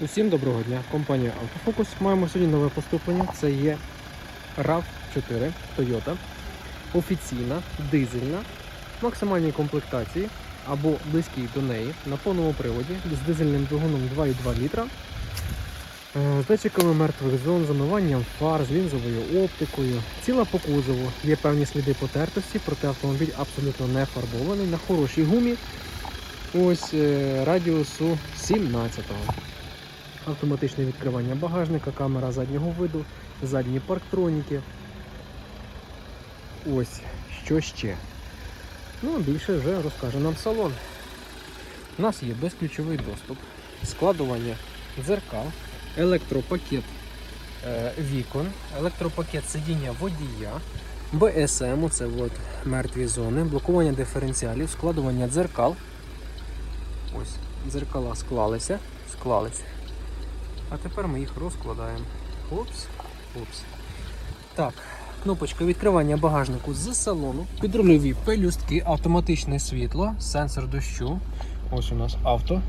Усім доброго дня, компанія Автофокус. Маємо сьогодні нове поступлення. Це є RAV4 Toyota. Офіційна, дизельна, в максимальній комплектації або близькій до неї на повному приводі з дизельним двигуном 2,2 літра. Е, З датчиками мертвих зон, замиванням фар, з лінзовою оптикою. Ціла по кузову. Є певні сліди потертості, проте автомобіль абсолютно не фарбований, на хорошій гумі. Ось е, радіусу 17-го. Автоматичне відкривання багажника, камера заднього виду, задні парктроніки. Ось що ще. Ну, а більше вже розкаже нам салон. У нас є безключовий доступ, складування дзеркал, електропакет е, вікон, електропакет сидіння водія, БСМ, це от мертві зони, блокування диференціалів, складування дзеркал. Ось, дзеркала склалися, склалися. А тепер ми їх розкладаємо. Опс, опс. Так, кнопочка відкривання багажнику з салону, підрульові пелюстки, автоматичне світло, сенсор дощу. Ось у нас авто.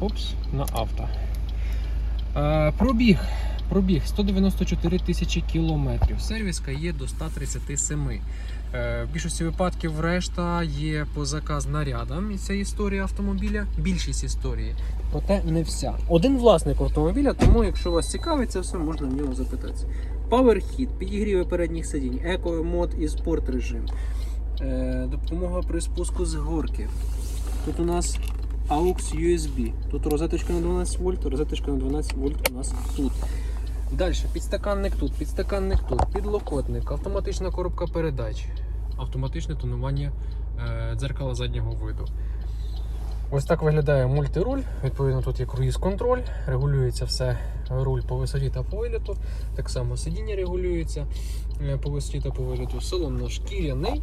Опс, на авто. Е, пробіг. Пробіг 194 тисячі кілометрів. Сервіска є до 137. Е, В більшості випадків решта є по заказ нарядам. І ця історія автомобіля. Більшість історії, проте не вся. Один власник автомобіля, тому якщо вас цікавить, це все можна в нього. Power Hit, підігріви передніх сидінь, еко мод і спорт режим. Е, Допомога при спуску з горки. Тут у нас AUX USB. Тут розеточка на 12 вольт, розеточка на 12 вольт у нас тут. Далі, підстаканник тут, підстаканник тут, підлокотник, автоматична коробка передач, автоматичне тонування е, дзеркала заднього виду. Ось так виглядає мультируль. Відповідно, тут є круїз-контроль, регулюється все руль по висоті та по виліту. Так само сидіння регулюється е, по висоті та по виліту. Салон шкіряний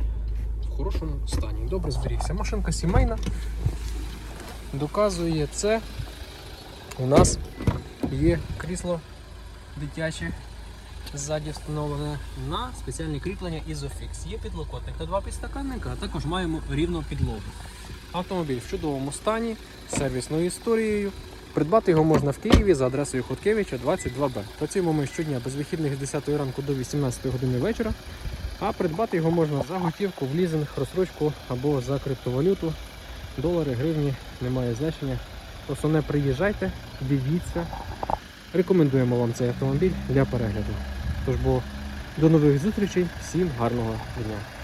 в хорошому стані. Добре зберігся. Машинка сімейна. Доказує це. У нас є крісло дитяче ззаді встановлене на спеціальне кріплення Isofix. Є підлокотник та два підстаканника, а також маємо рівну підлогу. Автомобіль в чудовому стані, з сервісною історією. Придбати його можна в Києві за адресою Хоткевича 22Б. Працюємо ми щодня без вихідних з 10 ранку до 18 години вечора. А придбати його можна за готівку, в лізинг, розсрочку або за криптовалюту. Долари, гривні немає значення. Просто не приїжджайте, дивіться. Рекомендуємо вам цей автомобіль для перегляду. Тож бо до нових зустрічей, всім гарного дня!